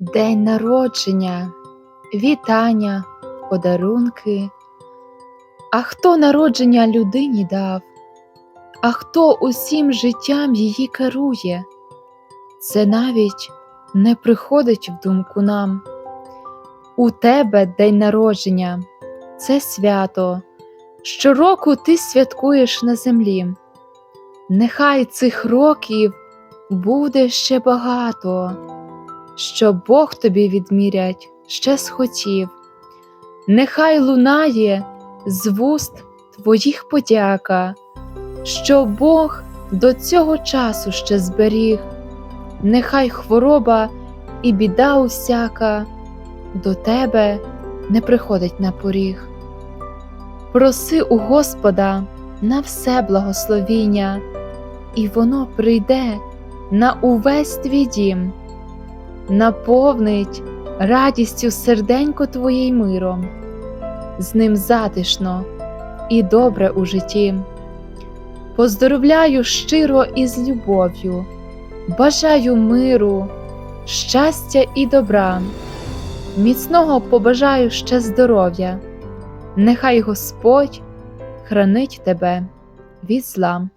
День народження, вітання, подарунки. А хто народження людині дав, а хто усім життям її керує, це навіть не приходить в думку нам. У тебе день народження, це свято. Щороку ти святкуєш на землі. Нехай цих років буде ще багато, що Бог тобі відмірять ще схотів. Нехай лунає з вуст твоїх подяка, що Бог до цього часу ще зберіг, нехай хвороба і біда усяка до тебе не приходить на поріг. Проси у Господа на все благословіння, і воно прийде на увесь твій дім, наповнить радістю серденько твоє миром, з ним затишно і добре у житті. Поздоровляю щиро і з любов'ю, бажаю миру, щастя і добра, міцного побажаю ще здоров'я, нехай Господь хранить тебе від зла.